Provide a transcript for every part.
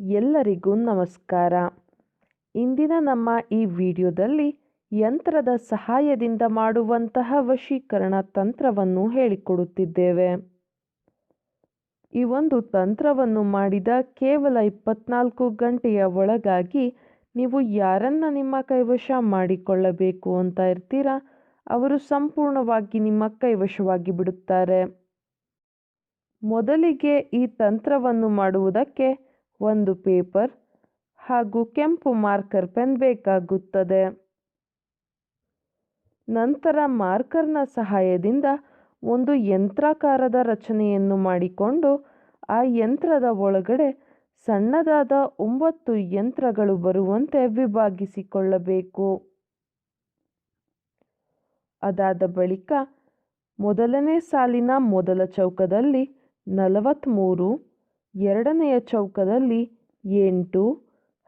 ಎಲ್ಲರಿಗೂ ನಮಸ್ಕಾರ. ಇಂದಿನ ನಮ್ಮ ಈ ವಿಡಿಯೋದಲ್ಲಿ ಯಂತ್ರದ ಸಹಾಯದಿಂದ ಮಾಡುವಂತಹ ವಶೀಕರಣ ತಂತ್ರವನ್ನು ಹೇಳಿಕೊಡುತ್ತಿದ್ದೇವೆ. ಈ ಒಂದು ತಂತ್ರವನ್ನು ಮಾಡಿದ ಕೇವಲ ಇಪ್ಪತ್ನಾಲ್ಕು ಗಂಟೆಯ ಒಳಗಾಗಿ ನೀವು ಯಾರನ್ನ ನಿಮ್ಮ ಕೈವಶ ಮಾಡಿಕೊಳ್ಳಬೇಕು ಅಂತ ಇರ್ತೀರಾ? ಅವರು ಸಂಪೂರ್ಣವಾಗಿ ನಿಮ್ಮ ಕೈವಶವಾಗಿ ಬಿಡುತ್ತಾರೆ. ಮೊದಲಿಗೆ ಈ ತಂತ್ರವನ್ನು ಮಾಡುವುದಕ್ಕೆ ಒಂದು ಪೇಪರ್ ಹಾಗೂ ಕೆಂಪು ಮಾರ್ಕರ್ ಪೆನ್ ಬೇಕಾಗುತ್ತದೆ. ನಂತರ ಮಾರ್ಕರ್ನ ಸಹಾಯದಿಂದ ಒಂದು ಯಂತ್ರಾಕಾರದ ರಚನೆಯನ್ನು ಮಾಡಿಕೊಂಡು ಆ ಯಂತ್ರದ ಒಳಗಡೆ ಸಣ್ಣದಾದ ಒಂಬತ್ತು ಯಂತ್ರಗಳು ಬರುವಂತೆ ವಿಭಾಗಿಸಿಕೊಳ್ಳಬೇಕು. ಅದಾದ ಬಳಿಕ ಮೊದಲನೇ ಸಾಲಿನ ಮೊದಲ ಚೌಕದಲ್ಲಿ ನಲವತ್ತ್ಮೂರು ಎರಡನೆಯ ಚೌಕದಲ್ಲಿ ಎಂಟು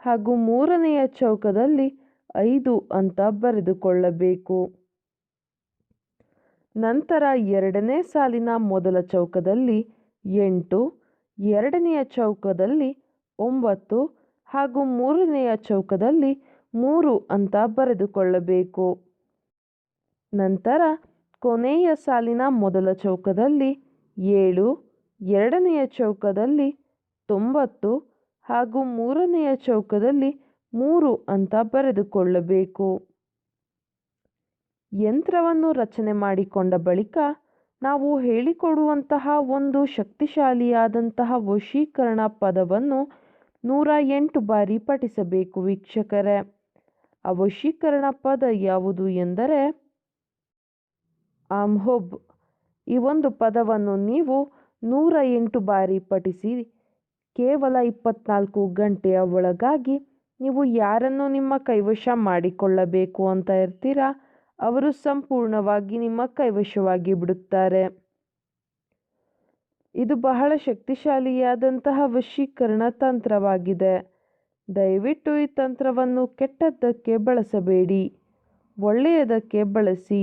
ಹಾಗೂ ಮೂರನೆಯ ಚೌಕದಲ್ಲಿ ಐದು ಅಂತ ಬರೆದುಕೊಳ್ಳಬೇಕು. ನಂತರ ಎರಡನೇ ಸಾಲಿನ ಮೊದಲ ಚೌಕದಲ್ಲಿ ಎಂಟು, ಎರಡನೆಯ ಚೌಕದಲ್ಲಿ ಒಂಬತ್ತು ಹಾಗೂ ಮೂರನೆಯ ಚೌಕದಲ್ಲಿ ಮೂರು ಅಂತ ಬರೆದುಕೊಳ್ಳಬೇಕು. ನಂತರ ಕೊನೆಯ ಸಾಲಿನ ಮೊದಲ ಚೌಕದಲ್ಲಿ ಏಳು ಎರಡನೆಯ ಚೌಕದಲ್ಲಿ ತೊಂಬತ್ತು ಹಾಗೂ ಮೂರನೆಯ ಚೌಕದಲ್ಲಿ ಮೂರು ಅಂತ ಬರೆದುಕೊಳ್ಳಬೇಕು. ಯಂತ್ರವನ್ನು ರಚನೆ ಮಾಡಿಕೊಂಡ ಬಳಿಕ ನಾವು ಹೇಳಿಕೊಡುವಂತಹ ಒಂದು ಶಕ್ತಿಶಾಲಿಯಾದಂತಹ ವಶೀಕರಣ ಪದವನ್ನು ನೂರ ಎಂಟು ಬಾರಿ ಪಠಿಸಬೇಕು ವೀಕ್ಷಕರೇ. ಆ ವಶೀಕರಣ ಪದ ಯಾವುದು ಎಂದರೆ, ಆಮ್ಹೊಬ್. ಈ ಒಂದು ಪದವನ್ನು ನೀವು ನೂರ ಎಂಟು ಬಾರಿ ಪಠಿಸಿ ಕೇವಲ ಇಪ್ಪತ್ನಾಲ್ಕು ಗಂಟೆಯ ಒಳಗಾಗಿ ನೀವು ಯಾರನ್ನು ನಿಮ್ಮ ಕೈವಶ ಮಾಡಿಕೊಳ್ಳಬೇಕು ಅಂತ ಇರ್ತೀರಾ? ಅವರು ಸಂಪೂರ್ಣವಾಗಿ ನಿಮ್ಮ ಕೈವಶವಾಗಿ ಬಿಡುತ್ತಾರೆ. ಇದು ಬಹಳ ಶಕ್ತಿಶಾಲಿಯಾದಂತಹ ವಶೀಕರಣ ತಂತ್ರವಾಗಿದೆ. ದಯವಿಟ್ಟು ಈ ತಂತ್ರವನ್ನು ಕೆಟ್ಟದ್ದಕ್ಕೆ ಬಳಸಬೇಡಿ. ಒಳ್ಳೆಯದಕ್ಕೆ ಬಳಸಿ.